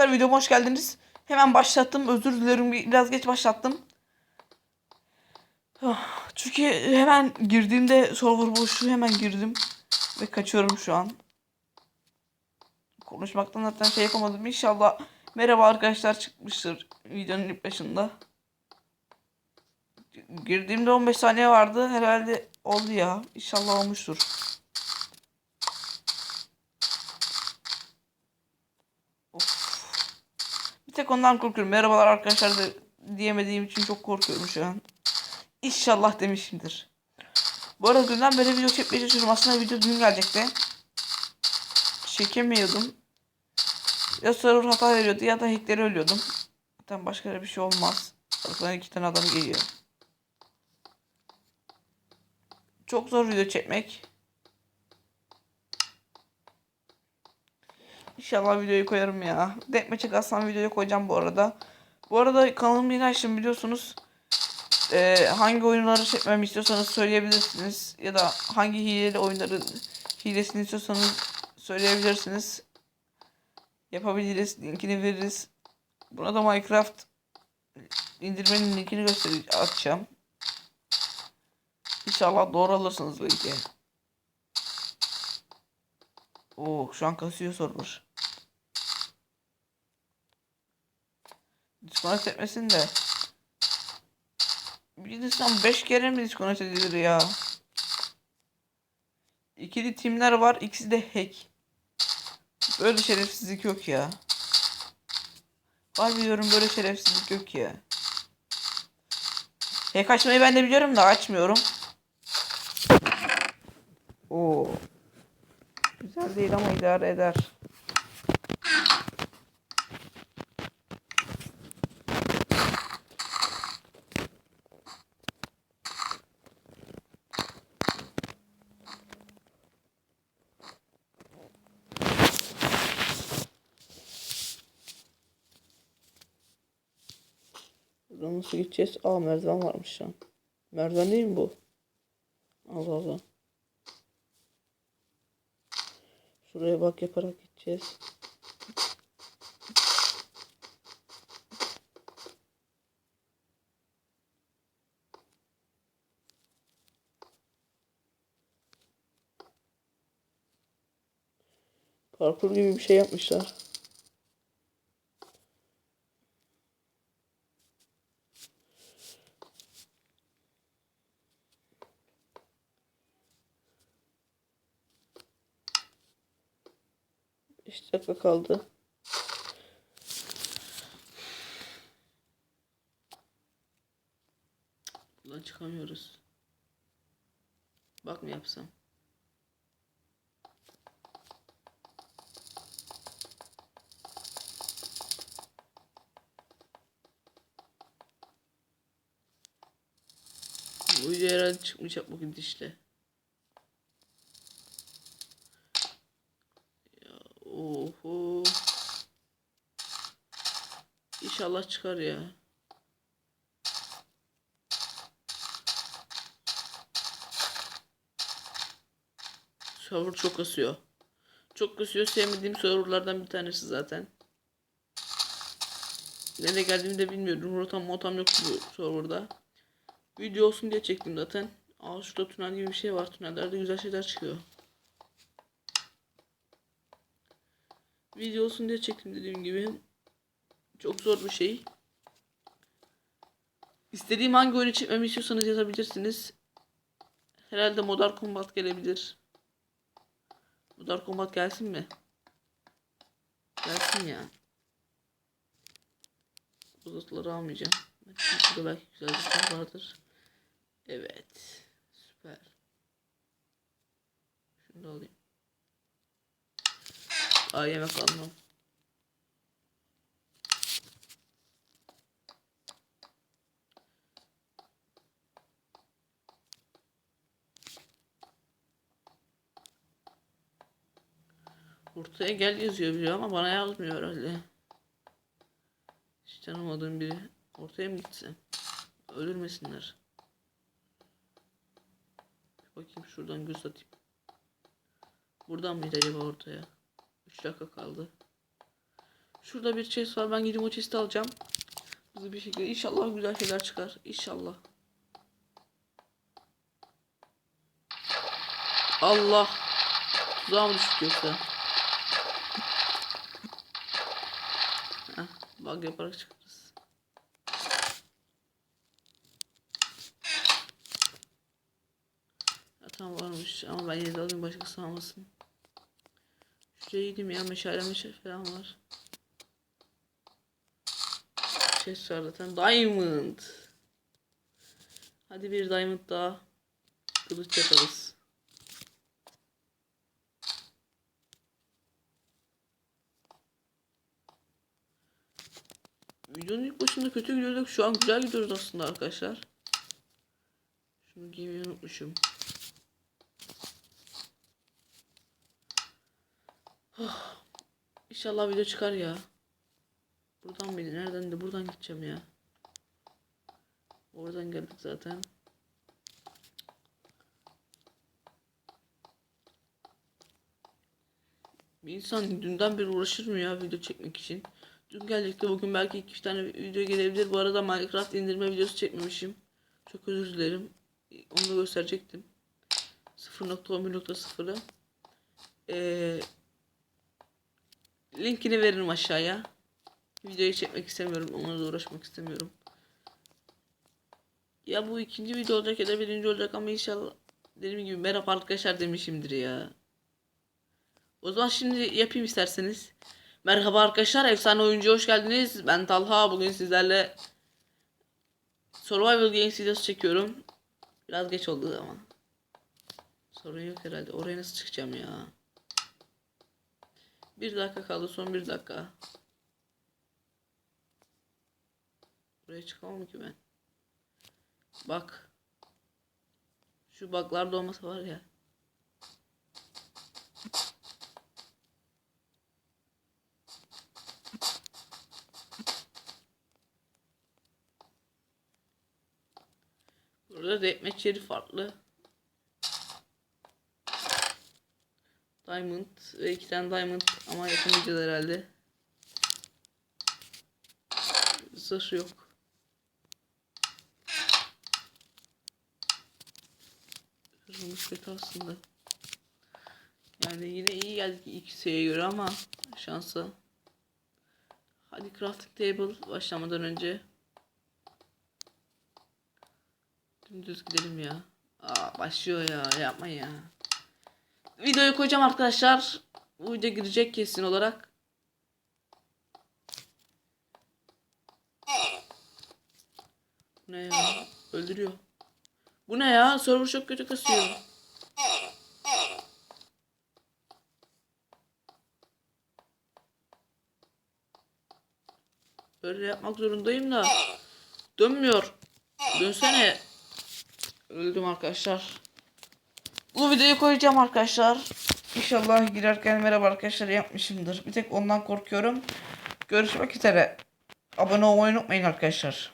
arkadaşlar videoma hoş geldiniz. Hemen başlattım. Özür dilerim biraz geç başlattım. Ah, Çünkü hemen girdiğimde server boşluğu hemen girdim. Ve kaçıyorum şu an. Konuşmaktan zaten şey yapamadım. İnşallah merhaba arkadaşlar çıkmıştır videonun ilk başında. Girdiğimde 15 saniye vardı. Herhalde oldu ya. İnşallah olmuştur. Bir tek ondan korkuyorum. Merhabalar arkadaşlar da diyemediğim için çok korkuyorum şu an. İnşallah demişimdir. Bu arada dünden beri video çekmeye çalışıyorum. Aslında video dün gelecekti. Çekemiyordum. Ya server hata veriyordu ya da hackleri ölüyordum. Zaten başka bir şey olmaz. Arkadan iki tane adam geliyor. Çok zor video çekmek. İnşallah videoyu koyarım ya. Denkmeçe aslan videoyu koyacağım bu arada. Bu arada kanalımı yeni açtım biliyorsunuz. Ee, hangi oyunları çekmemi istiyorsanız söyleyebilirsiniz. Ya da hangi hileli oyunların hilesini istiyorsanız söyleyebilirsiniz. Yapabiliriz. Linkini veririz. Buna da Minecraft indirmenin linkini göstereceğim. Atacağım. İnşallah doğru alırsınız belki. Oo şu an kasıyor server. Disconnect etmesin de. Bir insan 5 kere mi disconnect edilir ya? İkili timler var. ikisi de hack. Böyle şerefsizlik yok ya. Var diyorum böyle şerefsizlik yok ya. Hack açmayı ben de biliyorum da açmıyorum. Oo. Güzel değil ama idare eder. Buradan nasıl gideceğiz? Aa merdiven varmış şu an. Merdiven değil mi bu? Allah Allah. Şuraya bak yaparak gideceğiz. Parkur gibi bir şey yapmışlar. Beş dakika kaldı. Buradan çıkamıyoruz. Bak mı yapsam? Bu herhalde çıkmayacak bu gidişle. İnşallah çıkar ya. Server çok kasıyor. Çok kasıyor. Sevmediğim serverlardan bir tanesi zaten. Nereye geldiğimi de bilmiyorum. Rotam motam yok bu serverda. Video olsun diye çektim zaten. Aa şurada tünel gibi bir şey var. Tünellerde güzel şeyler çıkıyor. Video olsun diye çektim dediğim gibi. Çok zor bir şey. İstediğim hangi oyunu çekmemi istiyorsanız yazabilirsiniz. Herhalde Modern Combat gelebilir. Modern Combat gelsin mi? Gelsin ya. Uzatları almayacağım. Burada belki güzel bir şey vardır. Evet. Süper. Şunu da alayım. Aa yemek almam. Ortaya gel yazıyor biliyor ama bana yazmıyor herhalde. Hiç tanımadığım biri. Ortaya mı gitsem? Öldürmesinler. Bir bakayım şuradan göz atayım. Buradan mıydı acaba ortaya? 3 dakika kaldı. Şurada bir chest var. Ben gidip o chest'i alacağım. Hızlı bir şekilde. İnşallah güzel şeyler çıkar. İnşallah. Allah. Tuzağa mı düştük yoksa? Bug yaparak çıkarız. Tamam varmış ama ben yine de alayım başkası almasın. Şuraya gideyim ya meşale meşale falan var. Chest var zaten. Diamond. Hadi bir diamond daha. Kılıç yaparız. Videonun ilk başında kötü gidiyorduk. Şu an güzel gidiyoruz aslında arkadaşlar. Şunu giymeyi unutmuşum. Oh, İnşallah video çıkar ya. Buradan mıydı? Nereden de buradan gideceğim ya. Oradan geldik zaten. Bir insan dünden beri uğraşır mı ya video çekmek için? Dün gelecekti bugün belki iki üç tane video gelebilir. Bu arada Minecraft indirme videosu çekmemişim. Çok özür dilerim. Onu da gösterecektim. 0.11.0'ı. Ee, linkini veririm aşağıya. Videoyu çekmek istemiyorum. Onunla uğraşmak istemiyorum. Ya bu ikinci video olacak ya da birinci olacak ama inşallah dediğim gibi merhaba arkadaşlar demişimdir ya. O zaman şimdi yapayım isterseniz. Merhaba arkadaşlar, Efsane Oyuncu'ya hoş geldiniz. Ben Talha, bugün sizlerle Survival Games videosu çekiyorum. Biraz geç oldu ama. Sorun yok herhalde. Oraya nasıl çıkacağım ya? Bir dakika kaldı, son bir dakika. Buraya çıkamam ki ben. Bak. Şu baklarda olmasa var ya. Burada deathmatch yeri farklı. Diamond ve iki tane diamond ama yapamayacağız herhalde. Zırh yok. Zırhımız kötü aslında. Yani yine iyi geldik ilk seviyeye göre ama şansa. Hadi crafting table başlamadan önce. Dümdüz gidelim ya. Aa başlıyor ya yapma ya. Videoyu koyacağım arkadaşlar. Bu video girecek kesin olarak. Ne ya? Öldürüyor. Bu ne ya? Server çok kötü kasıyor. Böyle yapmak zorundayım da. Dönmüyor. Dönsene. Öldüm arkadaşlar. Bu videoyu koyacağım arkadaşlar. İnşallah girerken merhaba arkadaşlar yapmışımdır. Bir tek ondan korkuyorum. Görüşmek üzere. Abone olmayı unutmayın arkadaşlar.